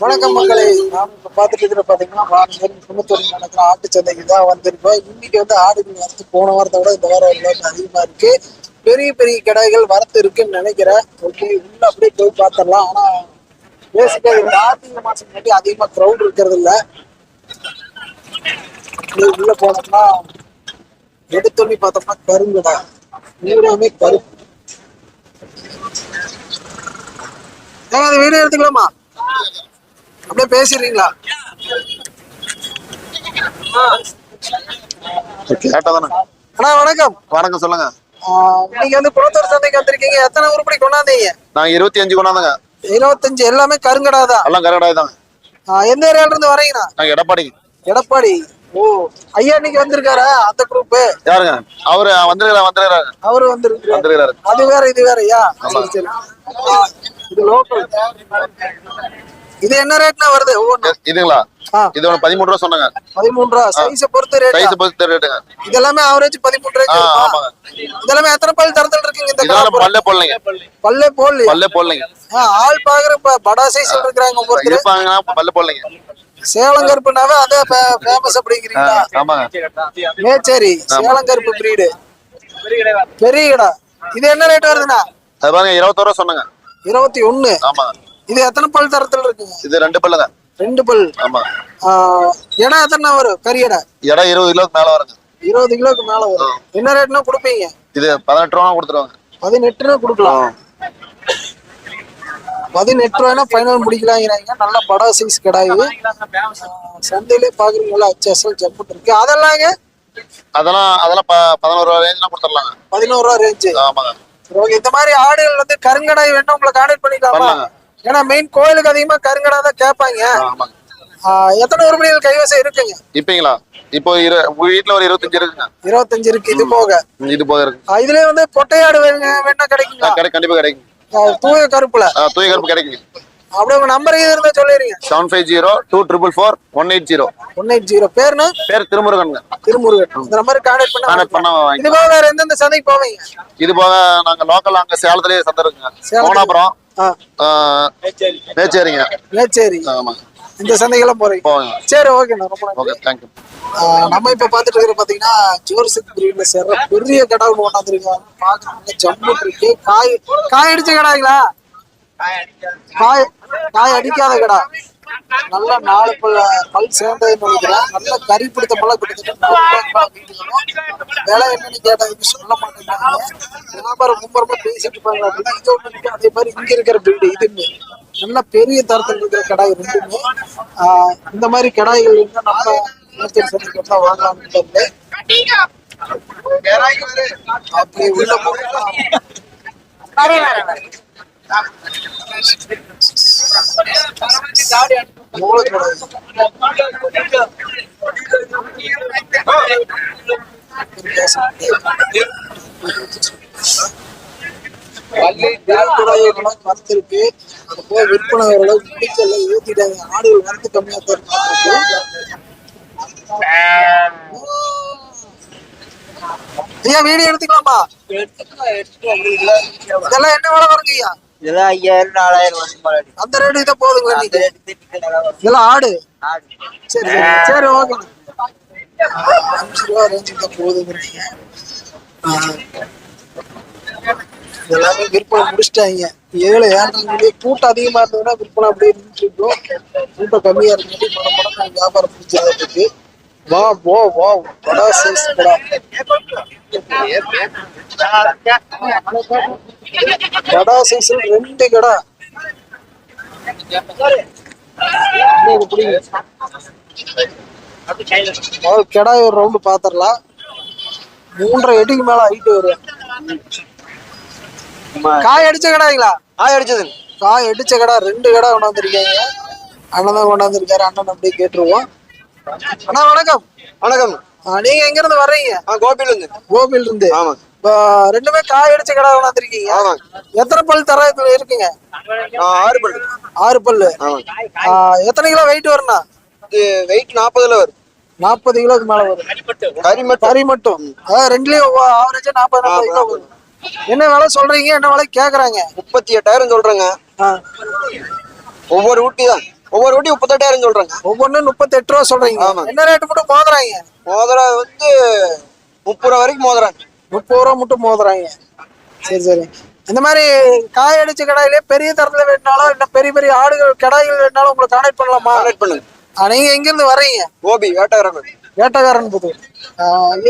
வணக்கம் மக்களே. நாம் இப்ப பார்த்துட்டு இருக்கிற பாத்தீங்கன்னா வாரங்கள் குன்னத்தூரில் நடக்கிற ஆட்டு சந்தைக்கு தான் வந்திருக்கோம். இன்னைக்கு வந்து ஆடுகள் வரத்து போன வாரத்தை விட இந்த வாரம் எல்லாமே அதிகமா இருக்கு. பெரிய பெரிய கடைகள் வரத்து இருக்குன்னு நினைக்கிறேன். ஓகே உள்ள அப்படியே போய் பார்த்துடலாம். ஆனா பேசிக்கா இந்த ஆர்த்திக மாசம் முன்னாடி அதிகமா க்ரௌட் இருக்கிறது இல்ல. அப்படியே உள்ள போனோம்னா எடுத்தோன்னே பார்த்தோம்னா கருங்கடா பூராமே கருப்பு ஏங்க அந்த வீடியோ எடுத்துக்கலாமா? அப்படியே பேசிடுறீங்களா? அண்ணா வணக்கம். வணக்கம் சொல்லுங்க. நீங்க வந்து குளத்தூர் சந்தைக்கு வந்திருக்கீங்க. எத்தனை உருப்படி கொண்டாந்தீங்க? நாங்க இருபத்தி அஞ்சு கொண்டாந்துங்க. இருபத்தஞ்சு எல்லாமே கருங்கடா தான். எல்லாம் ஆஹ் எந்த ஏரியால இருந்து வரீங்கண்ணா? நாங்க எடப்பாடி. எடப்பாடி. ஓ ஐயா இன்னைக்கு வந்திருக்காரா? அந்த குரூப் யாருங்க? அவரு வந்துருக்கிறார் வந்துருக்கிறாரு அவரு வந்திருக்கு வந்துருக்கிறாரு அது வேற இது வேறயா? சரி இது லோக்கல் இது என்ன ரேட்னா வருது? இதுங்களா? இது ஒன்று பதிமூணு ரூபா சொன்னாங்க. பதிமூணு ரூபா சைஸ பொறுத்து ரேட் சைஸ் பொறுத்து ரேட்டுங்க இதெல்லாமே ஆவரேஜ் பதிமூணு ரேட் ஆமாங்க. இதெல்லாமே எத்தனை பல் தரத்தில் இருக்கீங்க இந்த காலப்புறம் பல்லே போடலைங்க. பல்லே போடலையா? பல்லே போடலைங்க. ஆள் பாக்குற படா சைஸ் இருக்கிறாங்க ஒருத்தர் இருப்பாங்கன்னா பல்லே போடலைங்க. சேலம் கருப்புனாவே அதே ஃபேமஸ் அப்படிங்கிறீங்களா? ஆமாங்க. மேச்சேரி சேலம் கருப்பு பிரீடு பெரிய கடா இது என்ன ரேட் வருதுண்ணா? அது பாருங்க இருபத்தோரு ரூபா சொன்னாங்க. இருபத்தி ஒண்ணு. ஆமாங்க. இது எத்தனை பல் தரத்தில் இருக்குங்க? இது ரெண்டு பல்லுங்க ரெண்டு பல். ஆமாங்க ஆ, இடம் எத்தனை வரும்? கறி இடம் இடம் இருபது கிலோக்கு மேல வருங்க. இருபது கிலோக்கு மேல வரும். என்ன ரேட்னா கொடுப்பீங்க? இது பதினெட்டு ரூபா கொடுத்துருவாங்க. பதினெட்டு ரூபா கொடுக்கலாம். பதினெட்டு ரூபாய்னா ஃபைனல் முடிக்கலாங்கிறாங்க. நல்ல படா சைஸ் கடாயு. சந்தையிலே பாக்குறீங்களா அச்சசல் ஜப்புட்டு இருக்கு. அதெல்லாங்க? அதெல்லாம் அதெல்லாம் ப- பதினோரு ரூபா ரேஞ்சுனா கொடுத்துடலாங்க. பதினோரு ரூபா ரேஞ்சு ஆமாங்க. இந்த மாதிரி ஆடுகள் வந்து கருங்கடாய் வேணும் உங்களை கான்டாக்ட் பண்ணிக்கலாமா. ஏன்னா மெயின் கோயிலுக்கு அதிகமா கருங்கடா தான் கேட்பாங்க. எத்தனை உருப்படிகள் கைவசம் இருக்குங்க? இப்பீங்களா? இப்போ வீட்டுல ஒரு இருபத்தஞ்சு இருக்குங்க. இருபத்தஞ்சு இருக்கு இது போக. இது போக இருக்கு. ஆஹ் இதுலயே வந்து பொட்டையாடு வேணா கிடைக்குங்களா? கடை கண்டிப்பா கிடைக்கும் தூய கருப்புல. தூய கருப்பு கிடைக்குங்க. அப்படியே உங்க நம்பர் இருந்தா சொல்லிடுங்க seven five zero two triple four one eight zero one eight zero பேருனா? பேர் திருமுருகனுங்க. திருமுருகன். இந்த நம்பருக்கு கான்டாக்ட் கான்டாக்ட் பண்ண பண்ண வாங்கி இது போக வேற எந்தெந்த சந்தைக்கு போவீங்க? இது போக நாங்க லோக்கல் அங்க சேலத்திலேயே சந்தை இருக்குங்க? கோனாபுரம் மேச்சேரிங்க. மேச்சேரி. ஆமாங்க இந்த சந்தைக்கெல்லாம் போறீங்க. சரி ஓகேண்ணா ரொம்ப ஓகே தேங்க்யூ ஆஹ் நம்ம இப்ப பாத்துட்டு இருக்கிற பாத்தீங்கன்னா ஜோர்சிக் பிரீட்ல சேர்ற பெரிய கடை ஒண்ணு கொண்டாந்துருக்காங்க பாக்குறவங்க ஜம்முட்டு இருக்கு. காய் காய் அடிச்ச கடாங்களா? காய் காய் அடிக்காத கடா. நல்ல நாலு பல் பல் சேர்ந்ததுன்னு நினைக்கிறேன். நல்ல கறி பிடித்த பழம் கிட்டத்தட்ட. விலை என்னன்னு கேட்டதுக்கு சொல்ல மாட்டேங்கிறாங்க வியாபாரம் மும்பரமா பேசிட்டு இருப்பாங்க. அப்படின்னா இது இருக்கு அதே மாதிரி இங்க இருக்கிற பிரீடு இதுன்னு. நல்ல பெரிய தரத்தில் இருக்கிற கடாய் ரெண்டுமே. இந்த மாதிரி கடாய்கள் இருந்தா நம்ம சந்தைக்கு தான் வாங்கலாம்னு அப்படி உள்ள போகலாம். மூளை கடாய் கடாய்கள்லாம் மரத்திருக்கு அது போய் விற்பனை ஓரளவுக்கு பிடிக்கல ஏத்திட்டாங்க ஆடுகள் வரத்து கம்மியா தான் ஐயா வீடியோ எடுத்துக்கலாமா? இதெல்லாம் என்ன வேலை வருங்க ஐயா? இதெல்லாம் ஐயாயிரம் நாலாயிரம் வருஷம் அந்த ரேட்டு இதை போதுங்களா நீங்க? இதெல்லாம் ஆடு. சரி சரி ஓகே. அஞ்சு ரூபா ரேஞ்சுக்கு ஆ. எல்லாமே விற்பனை முடிச்சிட்டாங்க. ஏழு மணி கூட்டம் அதிகமா இருந்ததுன்னா விற்பனை அப்படியே நின்றுட்டு இருக்கும். கூட்டம் கம்மியா படம் வியாபாரம் பிடிச்சதா இருக்கு வா வா வா படா சைஸ் படா. கடா சைஸ் ரெண்டு கடா. முதல் கெடா பிடிங்க. ஒரு ரவுண்டு பாத்திரலாம். மூன்றரை அடிக்கு மேல ஹைட் வரும். காய் அடிச்ச கடாங்களா? காய் அடிச்சது காய் அடிச்ச கடா ரெண்டு கடை கொண்டாந்துருக்காங்க. அண்ணன் தான் கொண்டாந்துருக்காரு அண்ணன் அப்படியே கேட்டுருவோம். அண்ணா வணக்கம். வணக்கம். நீங்க எங்க இருந்து வர்றீங்க? ஆ கோபில இருந்து கோபில இருந்து ஆமா. இப்போ ரெண்டுமே காய் அடிச்ச கடை கொண்டாந்துருக்கீங்க ஆமா. எத்தனை பல் தர இருக்குங்க? ஆறு பல்லு ஆறு பல்லு. ஆமா. ஆ, எத்தனை கிலோ வெயிட் வரும்ண்ணா? இது வெயிட் நாற்பதுல வரும். நாற்பது கிலோக்கு மேல வரும். கறி மட்டும். கறி மட்டும். அதாவது ரெண்டுலயும் ஆவரேஜா நாற்பது நாற்பது கிலோ வரும். என்ன விலை சொல்றீங்க? என்ன விலை கேக்குறாங்க? முப்பத்தி எட்டாயிரம் சொல்றேங்க. ஒவ்வொரு ஊட்டி தான் ஒவ்வொரு வட்டி முப்பத்தெட்டாயிரம் சொல்றாங்க. ஒவ்வொன்றும் முப்பத்தெட்டு ரூபா சொல்றீங்க. என்ன ரேட்டு மட்டும் மோதுறாங்க? மோதிரம் வந்து முப்பது ரூபா வரைக்கும் மோதுறாங்க. முப்பது ரூபா மட்டும் மோதுறாங்க. சரி சரி. இந்த மாதிரி காய் அடிச்ச கடாயிலே பெரிய தரத்துல வேணாலும் இல்ல பெரிய பெரிய ஆடுகள் கடாய்கள் வேணாலும் உங்களை கான்டாக்ட் பண்ணலாமா? கான்டாக்ட் பண்ணுங்க. நீங்க எங்க இருந்து வர்றீங்க? கோபி வேட்டக்காரன் வேட்டக்காரன் புது.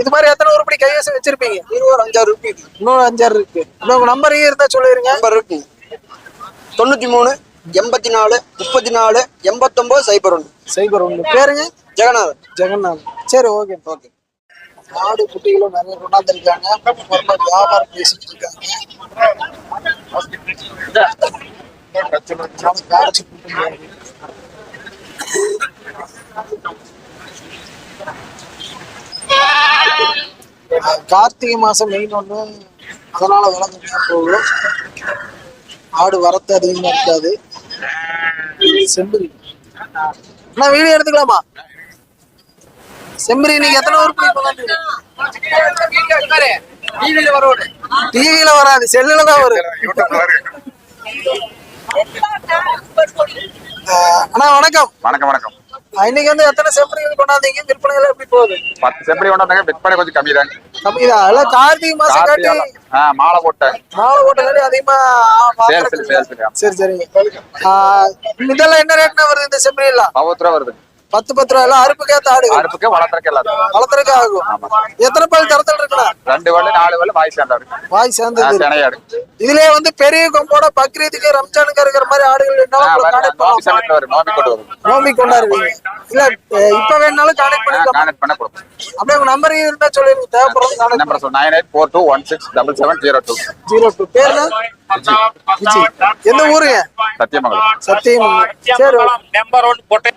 இது மாதிரி எத்தனை உருப்படி கைவசம் வச்சிருப்பீங்க? இருபது அஞ்சாறு ரூபாய் இன்னும் அஞ்சாறு இருக்கு. உங்க நம்பர் இருந்தா சொல்லிருங்க. நம்பர் இருக்கு. தொண்ணூத்தி மூணு எண்பத்தி நாலு முப்பத்தி நாலு எண்பத்தொன்பது சைபர் ஒன்று சைபர் ஒன்று பேருங்க ஜெகநாதன். ஜெகநாத் சரி ஓகே ஓகே ஆடு குட்டிகளும் நிறைய கொண்டாந்துருக்காங்க ரொம்ப வியாபாரம் பேசிட்டு இருக்காங்க. கார்த்திகை மாசம் மெயின் ஒண்ணு. அதனால கம்மியா போகும். ஆடு வரத்து அதிகமா இருக்காது. செம்பரி அண்ணா வீடியோ எடுத்துக்கலாமா? செம்பரி நீங்க எத்தனை கொண்டாந்து டிவியில வராது செல்லுல தான் வரும். அண்ணா வணக்கம். வணக்கம் வணக்கம். இன்னைக்கு வந்து எத்தனை செம்பரிகள் கொண்டாந்தீங்க? விற்பனைகள் எப்படி போகுது? பத்து செம்பரி கொண்டாந்தாங்க விற்பனை கொஞ்சம் கம்மி இல்ல கார்த்திகை மாசம் காட்டி மாலை போட்டேன் மாலை அதிகமா சேல் சரி சரிங்க இதெல்லாம் என்ன ரேட்னா வருது இந்த செம்பரி எல்லாம் பத்து ரூபா வருது. பத்து பத்து ரூபா எல்லாம் அறுப்புக்கு ஏத்த ஆடு அறுப்புக்கு வளர்த்துறக்கு எல்லாத்துக்கும். வளர்த்துறதுக்கு ஆகும். எத்தனை பால் தரத்தில் இருக்குண்ணா? ரெண்டு வள்ளி நாலு வள்ளி வாய் சேர்ந்தா இருக்கு வாய் சேர்ந்தது. இருக்கு. தினையாடு இதுலயே வந்து பெரிய கொம்போட பக்ரீத்துக்கு ரம்ஜானுக்கு இருக்கிற மாதிரி ஆடுகள் நோம்பி கொண்டாடுவீங்க. இல்ல இப்ப வேணாலும் கான்டாக்ட் பண்ணிக்கலாம். கான்டெக்ட் பண்ண கொடுப்போம். அப்படியே உங்க நம்பர் இருந்தா சொல்லிருங்க தேவைப்படுறது கான்டாக்ட் நம்பர் சொல் nine eight four two one six double seven zero two zero two Viji. எந்த ஊருங்க? சத்தியமங்கலம். சத்தியம் சரி நம்பர் ஒன் போட்டு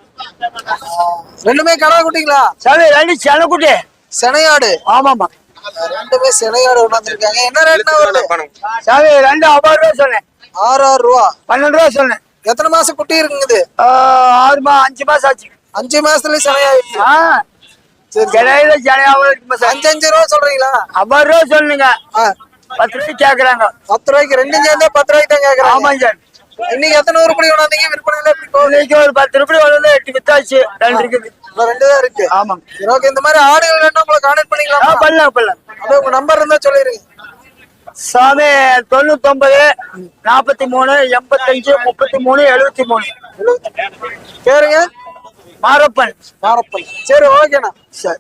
ரெண்டுமே கடா குட்டிங்களா? சரி ரெண்டு செனக்குட்டி செனையாடு. ஆமாமா ரெண்டுமே செனையாடு கொண்டாந்துருக்காங்க என்ன ரேட்னா வருது? சரி ரெண்டு ஐம்பது ரூபா சொன்னேன். ஆறு ஆறு ரூபா. பன்னெண்டு ரூபா சொன்னேன். எத்தனை மாசம் குட்டி ஆஹ் ஆறு மா அஞ்சு மாசம் ஆச்சு. அஞ்சு. கிடையில ஜனையாவும் இருக்குமா சார்? அஞ்சு அஞ்சு ரூபா சொல்றீங்களா? ஐம்பது ரூபா சொல்லுங்க பத்து ரூபாய் கேக்குறாங்க. பத்து ரூபாய்க்கு ரெண்டும் சேர்ந்தே பத்து ரூபாய்க்கு தான் கேக்குறாங்க. ஆமாங்க சார். இன்னைக்கு எத்தனை உருப்படி கொண்டாந்தீங்க விற்பனையில எப்படி போகுது? இன்னைக்கு ஒரு பத்து ரூபாய் வந்து எட்டு வித்தாச்சு. ரெண்டு இருக்குது ரெண்டு தான் இருக்கு. ஆமாங்க. சரி, ஓகே இந்த மாதிரி ஆடுகள் வேணும் உங்களை கான்டாக்ட் ஆ பண்ணிக்கலாம் பண்ணலாம் பண்ணலாம். அப்படியே உங்க நம்பர் இருந்தா சொல்லிருங்க சாமி தொண்ணூத்தொன்பது நாற்பத்தி மூணு எண்பத்தஞ்சு முப்பத்தி மூணு எழுபத்தி மூணு பேருங்க? மாரப்பன். மாரப்பன். சரி ஓகேண்ணா சரி.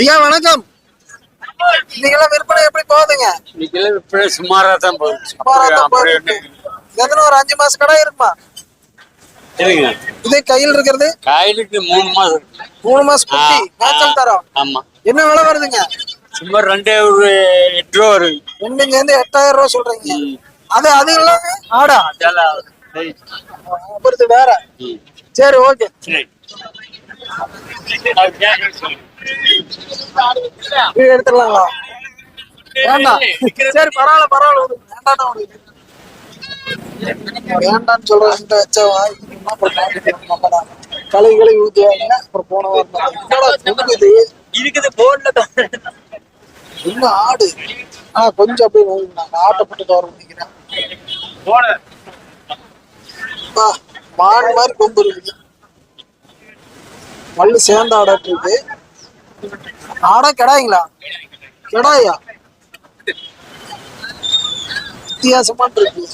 ஐயா வணக்கம். இன்னைக்கெல்லாம் விற்பனை எப்படி போகுதுங்க? இன்னைக்கெல்லாம் விற்பனை சுமாரா தான் போகுது. சுமாரா தான் போகுது. எத்தனை ஒரு அஞ்சு மாசம் கடை இருக்குமா? சரிங்க இதே கையில் இருக்கிறது? காயிலுக்கு மூணு மாசம். மூணு மாசம் குட்டி மேய்ச்சல் தரோம். ஆமா. என்ன விலை வருதுங்க? சுமார் ரெண்டே ஒரு எட்டு ரூபா வரும் ரெண்டுங்க இருந்து எட்டாயிரம் ரூபாய் சொல்றீங்க. அது அது இல்லாம ஆடா. அப்புறது வேற. சரி ஓகே. சரி. இது எடுத்துடலாங்களா? வேண்டாம். சரி பரவாயில்ல பரவாயில்ல. உனக்கு வேண்டாம்னு சொல்றேன் வச்சா களை ஊத்துவாங்க அப்புறம் போன வாரம் இருக்குது போன்ல இன்னும் ஆடு? ஆ கொஞ்சம் அப்படியே நோய் நாங்க ஆட்டப்பட்டு தோற நினைக்கிறேன் ஆ, மான் மாதிரி கொம்பு இருக்குது மல்லு சேர்ந்த ஆடாட்டு இருக்கு. ஆடா கிடாய்ங்களா? கெடாயா? வித்தியாசமா இருக்கு.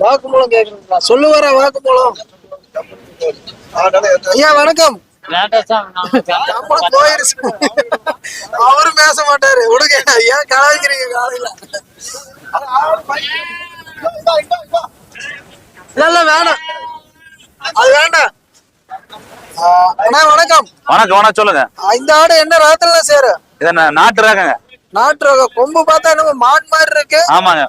வாக்குமூலம் கேக்குறீங்களா? சொல்லுவாரா வாக்குமூலம். ஐயா வணக்கம். போயிருச்சு. அவரு பேச மாட்டாரு. விடுங்க. ஏன் கலாய்க்கிறீங்க காலையில? இல்ல வேணாம். அது வேண்டாம். அண்ணா வணக்கம். வணக்கம் வணக்கம் சொல்லுங்க. இந்த ஆடு என்ன ரகத்துல சேரு? இது என்ன நாட்டு ரகங்க? நாட்டு ரகம். கொம்பு பார்த்தா என்னமோ மான் மாதிரி இருக்கு. ஆமாங்க.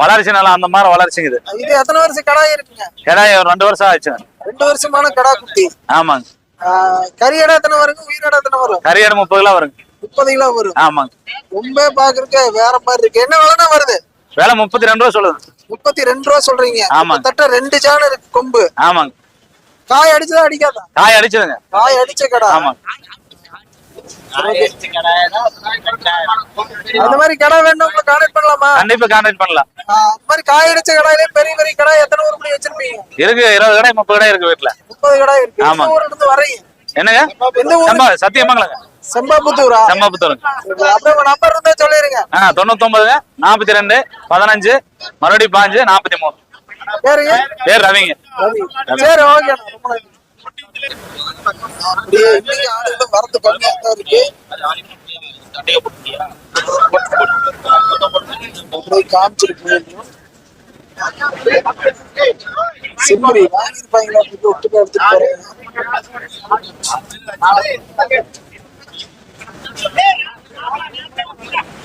வளர்ச்சி நல்லா அந்த மாதிரி வளர்ச்சிங்க இது இது எத்தனை வருஷம் கடாய் இருக்குங்க? கிடாய் ஒரு ரெண்டு வருஷம் ஆச்சுங்க ரெண்டு வருஷமான கடா குட்டி ஆமாங்க. இடம் எத்தனை வருங்க உயிர் இடம் எத்தனை வரும்? கறியாடு முப்பது கிலோ வருங்க. முப்பது கிலோ வரும். ஆமாங்க. ரொம்ப பாக்குறதுக்கு வேற மாதிரி இருக்கு. என்ன விலைனா வருது? விலை முப்பத்தி ரெண்டு ரூபா சொல்லுது. முப்பத்தி ரெண்டு ரூபா சொல்றீங்க. ஆமாங்க. கிட்டத்தட்ட ரெண்டு ஜான் இருக்கு கொம்பு. ஆமாங்க. காய் அடிச்சதா அடிக்காதா? காய் அடிச்சதுங்க. காய் அடிச்ச கடை. ஆமாங்க. அந்த மாதிரி கடை வேணும் கான்டாக்ட் பண்ணலாமா? கண்டிப்பா கான்டாக்ட் பண்ணலாம். அந்த மாதிரி காய் அடிச்ச கடையிலே பெரிய பெரிய கடை எத்தனை ஊர் முடி வச்சிருப்பீங்க? இருக்கு இருபது கடை முப்பது கடை இருக்கு வீட்டுல முப்பது கடை இருக்கு. ஆமாங்க. ஊர்ல இருந்து வரீங்க என்னங்க? ஊரு? செம்பா சத்தியமங்கலங்க. செம்பாபுத்தூரா? செம்பாபுத்தூருங்க. அப்படியே உங்க நம்பர் இருந்தா சொல்லிருங்க. ஆ தொண்ணூத்தொன்பதுங்க நாற்பத்தி ரெண்டு பதினஞ்சு மறுபடியும் பாஞ்சு நாற்பத்தி மூணு. பேருங்க? பேர் ரவிங்க. ரவி. சரி ஓகே. வரத்து கம்மியா தான் இருக்கு அப்படியே காமிச்சிருக்கு சிம்மரி வாங்கியிருப்பாங்களா அப்படின்னு ஒட்டுக்கா எடுத்துட்டு போறேன்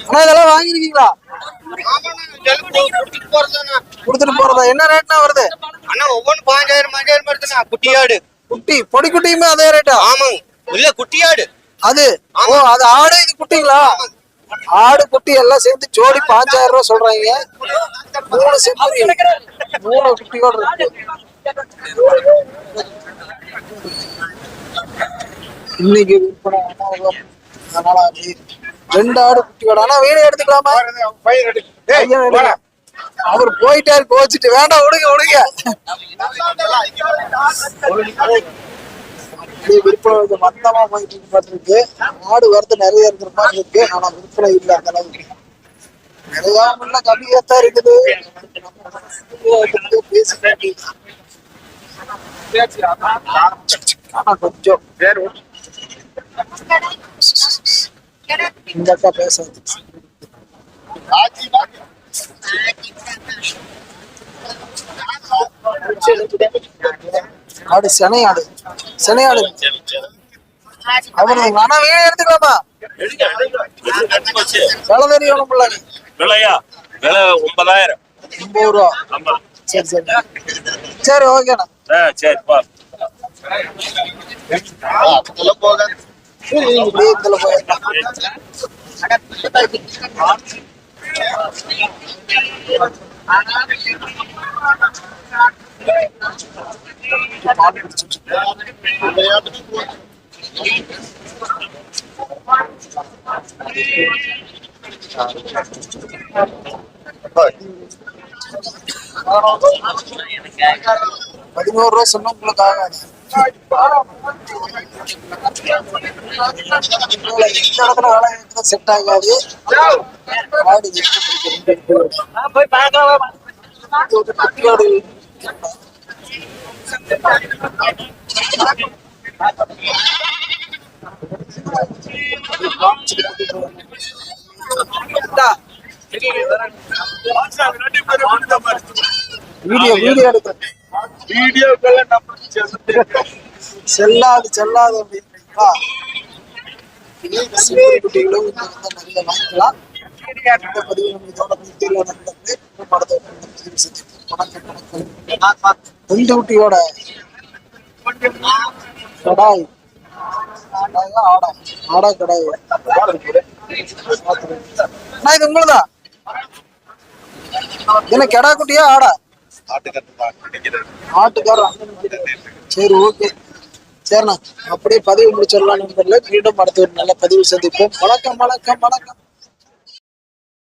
அண்ணா இதெல்லாம் வாங்கிருக்கீங்களா கொடுத்துட்டு போறதா? என்ன ரேட்னா வருது? அண்ணா ஒவ்வொன்று பாஞ்சாயிரம் பாஞ்சாயிரம் வருதுண்ணா குட்டியாடு. குட்டி பொடி குட்டியுமே அதே ரேட்டா ஆமாங்க. இல்ல குட்டியாடு அது ஓ அது ஆடு இது குட்டிங்களா? ஆடு குட்டி எல்லாம் சேர்த்து ஜோடி பாஞ்சாயிரம் ரூபாய் சொல்றாங்க. மூணு செம்மறி மூணு குட்டியோட இருக்கு. இன்னைக்கு விற்பனை. அதனால ரெண்டு ஆடு குட்டியோட ஆனா வீடு எடுத்துக்கலாமா. அவர் போயிட்டாரு கோச்சிட்டு. வேண்டாம் விடுங்க விடுங்க. அப்படியே விற்பனை கொஞ்சம் மந்தமா போயிட்டு இருக்கு மாடு ஆடு வரது நிறைய இருக்கிற மாதிரி இருக்கு. ஆனா விற்பனை இல்லை அந்த அளவுக்கு. நிறைய முன்ன கம்மியா தான் இருக்குது. பேசிட்டு ஆனா கொஞ்சம். இந்த அக்கா பேசாது. ஆடு செனை ஆடு. செனை ஆடு. அவர் ஆனா வீடு எடுத்துக்கலாமா? விலை பிள்ளைங்க விலையா? விலை ஒன்பதாயிரம். ஒன்பது ரூபா. சரி சரி. சரி ஓகேண்ணா சரி பா. போக சரி நீங்க இப்படியே இதுல போயிடலாம் பால் குடிச்சிட்டு இருக்கு. பதினோரு ரூபா சொன்னா உங்களுக்கு ஆகாது இந்த இடத்துல வேலை செட் ஆகாது ஆடு குட்டியாடு வீடியோ வீடியோ செல்லாது செல்லாது அப்படின்றீங்களா குட்டிகளும் நிறைய வாங்கிக்கலாம் இந்த குட்டியோட கடாய். ஆடா. ஆடா கடாய். அண்ணா இது உங்களுதா? என்ன கெடா குட்டியா ஆடா? ஆட்டுக்காரன் சரி ஓகே. சரிண்ணா. அப்படியே பதிவு முடிச்சிடலாம் நண்பர்களே மீண்டும் அடுத்த ஒரு நல்ல பதிவு சந்திப்போம். வணக்கம் வணக்கம் வணக்கம்.